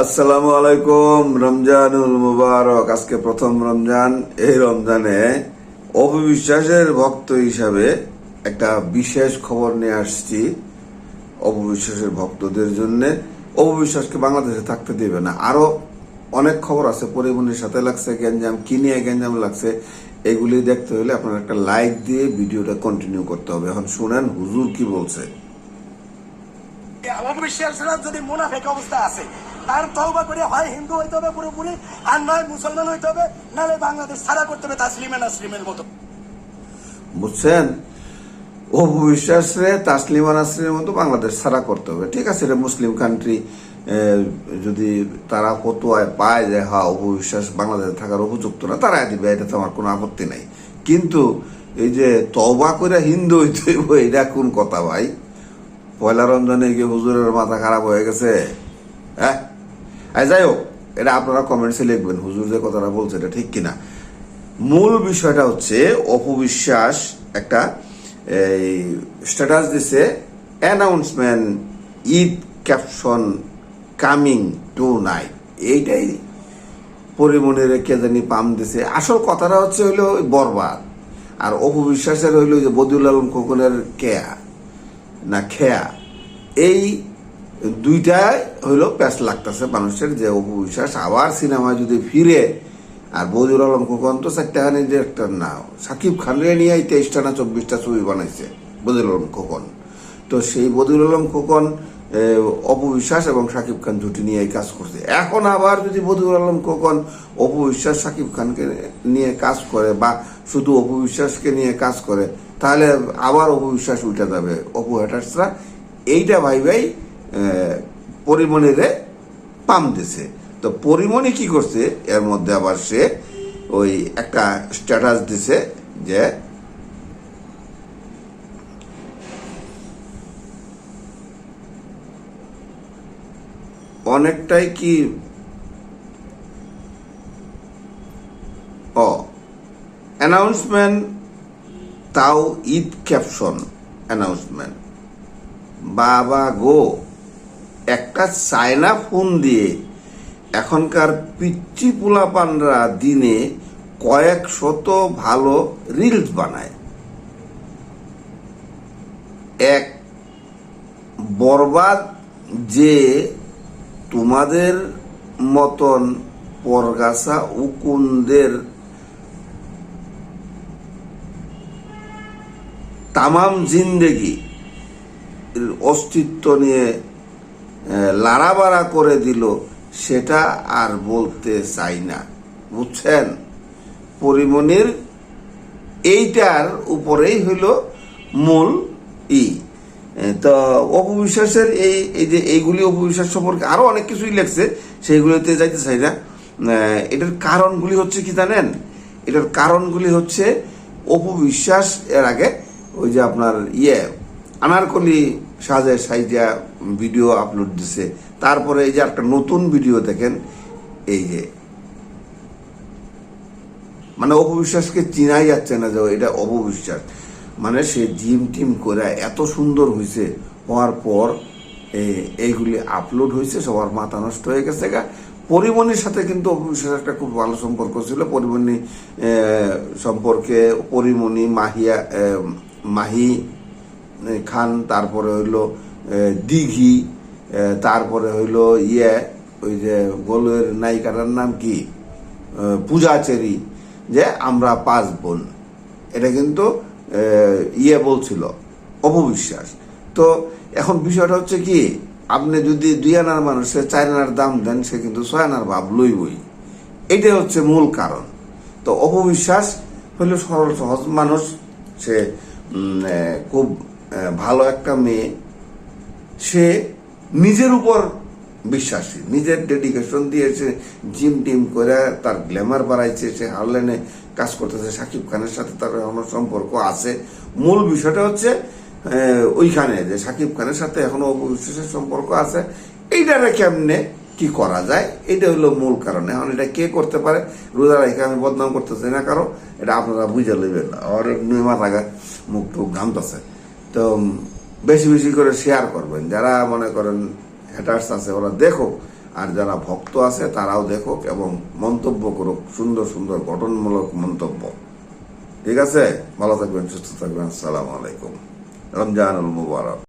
আসসালামু আলাইকুম, রমজানুল মুবারক। আজকে প্রথম রমজান। এই রমজানে অপবিশ্বাসের ভক্ত হিসাবে একটা বিশেষ খবর নিয়ে আসছি অপবিশ্বাসের ভক্তদের জন্য। অপবিশ্বাসকে বাংলাদেশে থাকতে দেবে না। আরও অনেক খবর আছে পরিবহনের সাথে লাগছে, গ্যাঞ্জাম, কি নিয়ে গ্যাঞ্জাম লাগছে, এগুলি দেখতে হলে আপনার একটা লাইক দিয়ে ভিডিওটা কন্টিনিউ করতে হবে। এখন শুনেন, হুজুর কি বলছে? যদি মুনাফেক অবস্থা আছে তার তওবা করে হয় হিন্দু হইতে হবে, পুরোপুরি। আর নয় মুসলমান হইতে হবে, নাহলে বাংলাদেশ ছাড়া করতে হবে তাসলিমে নাসলিমের মতো। বুঝছেন? অপু বিশ্বাসরে তাসলিমা নাসরিনের মতো বাংলাদেশ ছাড়া করতে হবে। ঠিক আছে রে মুসলিম কান্ট্রি যদি তারা ফতোয়ায় পায় যে হ্যাঁ অপু বাংলাদেশে থাকার উপযুক্ত না, তারা দিবে, এটাতে আমার কোনো আপত্তি নাই। কিন্তু এই যে তবা করে হিন্দু হইতে এটা কোন কথা ভাই? পয়লা রমজানে গিয়ে হুজুরের মাথা খারাপ হয়ে গেছে? হ্যাঁ? যাই হোক, এটা আপনারা কমেন্টসে লিখবেন, হুজুর যে কথাটা বলছে এটা ঠিক কিনা। মূল বিষয়টা হচ্ছে, অপবিশ্বাস একটা, এই স্ট্যাটাস দিছে announcement Eid caption coming tonight এইটাই পরিমণির কে জানি পাম দিছে। আসল কথাটা হচ্ছে হইল বরবাদ। আর অপবিশ্বাসের হইল যে বদিউল আলম খোকনের কেয়া, না, খেয়া। এই দুইটাই হইল প্যাস লাগতেছে মানুষের যে অপবিশ্বাস আবার সিনেমায় যদি ফিরে, আর বদিউল আলম খোকন তো চারটাখানি ডিরেক্টর না, সাকিব খানের নিয়ে তেইশটা না চব্বিশটা ছবি বানাইছে বদিউল আলম খোকন। তো সেই বদিউল আলম খোকন অপবিশ্বাস এবং সাকিব খান জুটি নিয়ে কাজ করছে। এখন আবার যদি বদিউল আলম খোকন অপবিশ্বাস সাকিব খানকে নিয়ে কাজ করে বা শুধু অপবিশ্বাসকে নিয়ে কাজ করে, তাহলে আবার অপবিশ্বাস উঠে যাবে। অপু হ্যাটার্সরা এইটা ভাই ভাই পরিমণিরে পাম দিছে। তো পরিমণি কি করছে? এর মধ্যে আবার সে ওই একটা স্ট্যাটাস দিছে যে অনেকটাই কি ও অ্যানাউন্সমেন্ট তাও ঈদ ক্যাপশন অ্যানাউন্সমেন্ট বাবা গো। একটা চায়না ফোন দিয়ে এখনকার পিচ্চি পোলাপানরা দিনে কয়েক শত ভালো রিলস বানায়। এক, বরবাদ যে তোমাদের মতন পরগাছা উকুনদের তামাম জিন্দেগি অস্তিত্ব নিয়ে লাড়াবাড়া করে দিল, সেটা আর বলতে চাই না। বুঝছেন? পরিমণির এইটার উপরেই হইল মূল ই। তো অপবিশ্বাসের এই এই যে এইগুলি অপবিশ্বাস সম্পর্কে আরও অনেক কিছুই লেখছে, সেইগুলিতে যাইতে চাই না। এটার কারণগুলি হচ্ছে কি জানেন? এটার কারণগুলি হচ্ছে অপবিশ্বাস এর আগে ওই যে আপনার ইয়ে আনারকলি সাজে সাইজা ভিডিও আপলোড দিছে। তারপরে এই যে একটা নতুন ভিডিও দেখেন, এই যে। মানে অপবিশ্বাসকে চিনাই যাচ্ছে না যে এটা অপবিশ্বাস। মানে সে জিম টিম করে এত সুন্দর হয়েছে হওয়ার পর এইগুলি আপলোড হয়েছে সবার মাথা নষ্ট হয়ে গেছে গা। পরিমণির সাথে কিন্তু অপবিশ্বাস একটা খুব ভালো সম্পর্ক ছিল। পরিমণি সম্পর্কে পরিমণি, মাহিয়া মাহি খান তারপরে হইল দিঘি তারপরে হইল ইয়ে ওই যে গোলের নায়িকাটার নাম কি? এ, পূজা চেরি যে আমরা পাঁচ বোন। এটা কিন্তু ইয়ে বলছিল অপবিশ্বাস। তো এখন বিষয়টা হচ্ছে কি আপনি যদি দুই আনার মানুষের চার আনার দাম দেন সে কিন্তু ছয় আনার ভাব লইবই। এটাই হচ্ছে মূল কারণ। তো অপবিশ্বাস হলো সরল সহজ মানুষ। সে খুব ভালো একটা মেয়ে, সে নিজের উপর বিশ্বাসী, নিজের ডেডিকেশন দিয়েছে জিম টিম করে, তার গ্ল্যামার বাড়াইছে, সে হারলেনে কাজ করতেছে, সাকিব খানের সাথে তার এখনও সম্পর্ক আছে। মূল বিষয়টা হচ্ছে ওইখানে যে সাকিব খানের সাথে এখনও অপবিশ্বাসের সম্পর্ক আছে। এইটারে কেমনে কি করা যায়? এটা হলো মূল কারণ। এখন এটা কে করতে পারে? রোজা রেখে আমি বদনাম করতেছি না কারও, এটা আপনারা বুঝে নেবেন। আর মাথা মুখ টুক ঘামতেছে। তো বেশি বেশি করে শেয়ার করবেন। যারা মনে করেন হ্যাটার্স আছে, ওরা দেখো আর যারা ভক্ত আছে, তারাও দেখুক এবং মন্তব্য করুক। সুন্দর সুন্দর, গঠনমূলক মন্তব্য। ঠিক আছে? ভালো থাকবেন, সুস্থ থাকবেন। আসসালামু আলাইকুম। রমজানুল মুবারক।